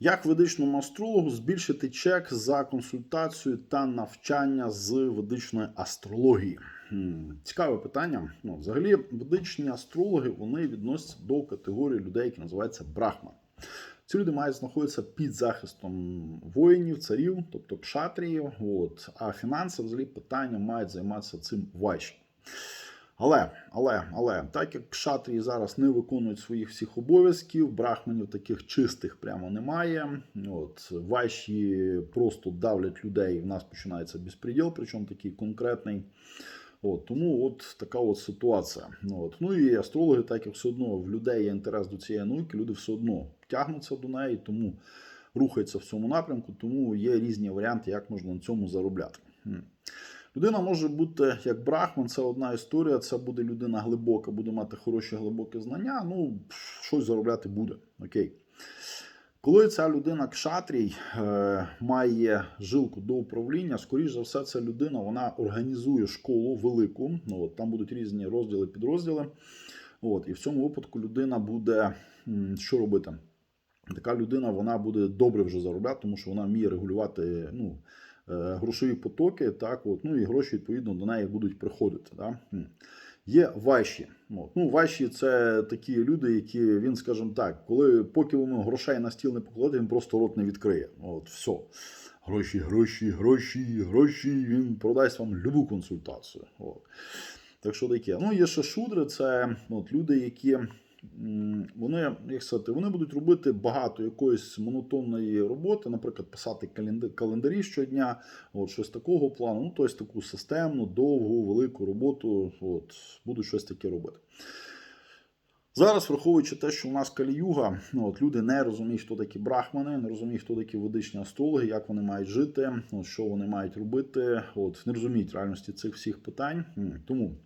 Як ведичному астрологу збільшити чек за консультацію та навчання з ведичної астрології? Цікаве питання. Ну, взагалі, ведичні астрологи вони відносяться до категорії людей, які називаються брахман. Ці люди мають знаходитися під захистом воїнів, царів, тобто кшатріїв. От. А фінанси, взагалі, питання мають займатися цим вайші. Але, але, але, так як кшатрії зараз не виконують своїх всіх обов'язків, брахманів таких чистих прямо немає. От, вайші просто давлять людей, в нас починається безпреділ, причому такий конкретний. От, тому от така от ситуація. От. Ну і астрологи, так як все одно в людей є інтерес до цієї науки, люди все одно тягнуться до неї, тому рухаються в цьому напрямку, тому є різні варіанти, як можна на цьому заробляти. Людина може бути як брахман, це одна історія. Це буде людина глибока, буде мати хороші глибокі знання. Ну, щось заробляти буде. Окей. Коли ця людина кшатрій е, має жилку до управління, скоріш за все, ця людина вона організує школу велику. Ну, от, там будуть різні розділи, підрозділи. От, і в цьому випадку людина буде що робити? Така людина вона буде добре вже заробляти, тому що вона вміє регулювати ну, грошові потоки, так, от, ну і гроші відповідно до неї будуть приходити. Да? Є вайші. От. Ну, вайші це такі люди, які він, скажімо так, коли поки йому грошей на стіл не покладе, він просто рот не відкриє. От, все. Гроші, гроші, гроші, гроші. Він продасть вам любу консультацію. От. Так що таке. Ну, є ще шудри, це от, люди, які вони, як сказати, вони будуть робити багато якоїсь монотонної роботи, наприклад, писати календа- календарі щодня, от щось такого плану. Ну, тобто таку системну, довгу, велику роботу, от, будуть щось таке робити. Зараз, враховуючи те, що у нас каліюга, ну, от, люди не розуміють, хто такі брахмани, не розуміють, хто такі ведичні астрологи, як вони мають жити, от, що вони мають робити, от, не розуміють реальності цих всіх питань. Тому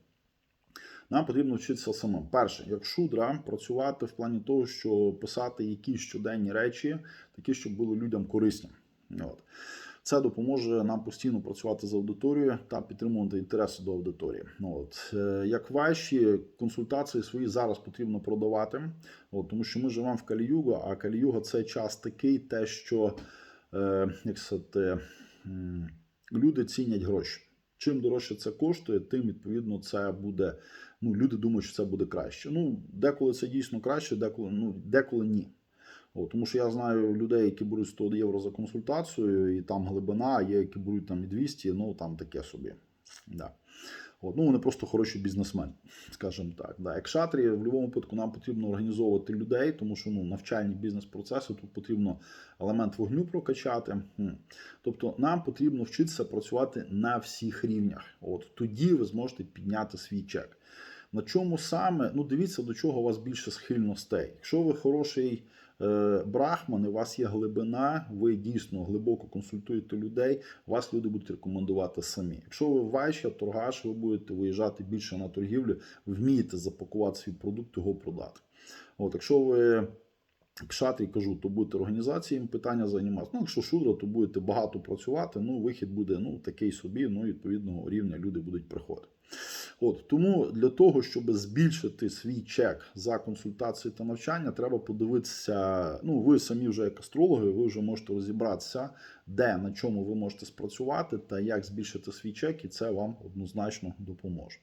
нам потрібно вчитися самим. Перше, як шудра, працювати в плані того, що писати якісь щоденні речі, такі, щоб були людям корисні. От. Це допоможе нам постійно працювати з аудиторією та підтримувати інтереси до аудиторії. От. Е, Як ваші консультації свої зараз потрібно продавати, от, тому що ми живемо в Каліюга, а Каліюга це час такий, те, що е, як сказати, люди цінять гроші. Чим дорожче це коштує, тим відповідно це буде. Ну, люди думають, що це буде краще. Ну, деколи це дійсно краще, деколи, ну, деколи ні. О, тому що я знаю людей, які беруть 100 євро за консультацію, і там глибина, а є, які беруть там і 200, ну там таке собі. Да. От, ну, вони просто хороші бізнесмени, скажімо так. Да. Як шатрі, в будь-якому випадку нам потрібно організовувати людей, тому що ну, навчальні бізнес-процеси тут потрібно елемент вогню прокачати. Тобто нам потрібно вчитися працювати на всіх рівнях. От тоді ви зможете підняти свій чек. На чому саме? Ну, дивіться, до чого у вас більше схильностей. Якщо ви хороший е, брахман, у вас є глибина, ви дійсно глибоко консультуєте людей, вас люди будуть рекомендувати самі. Якщо ви вайшя, торгаш, ви будете виїжджати більше на торгівлю, вмієте запакувати свій продукт, його продати. От, якщо ви кшатрі, кажу, то будете організаціями питання займатися. Ну, якщо шудра, то будете багато працювати. Ну, вихід буде ну, такий собі, ну, відповідного рівня люди будуть приходити. От тому для того, щоб збільшити свій чек за консультації та навчання, треба подивитися. Ну, ви самі вже як астрологи, ви вже можете розібратися, де на чому ви можете спрацювати та як збільшити свій чек, і це вам однозначно допоможе.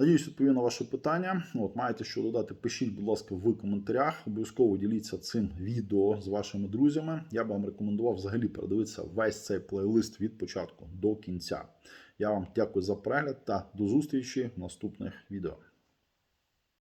Надіюсь, відповів на ваше питання. От маєте що додати, пишіть, будь ласка, в коментарях. Обов'язково діліться цим відео з вашими друзями. Я б вам рекомендував взагалі передивитися весь цей плейлист від початку до кінця. Я вам дякую за перегляд та до зустрічі в наступних відео.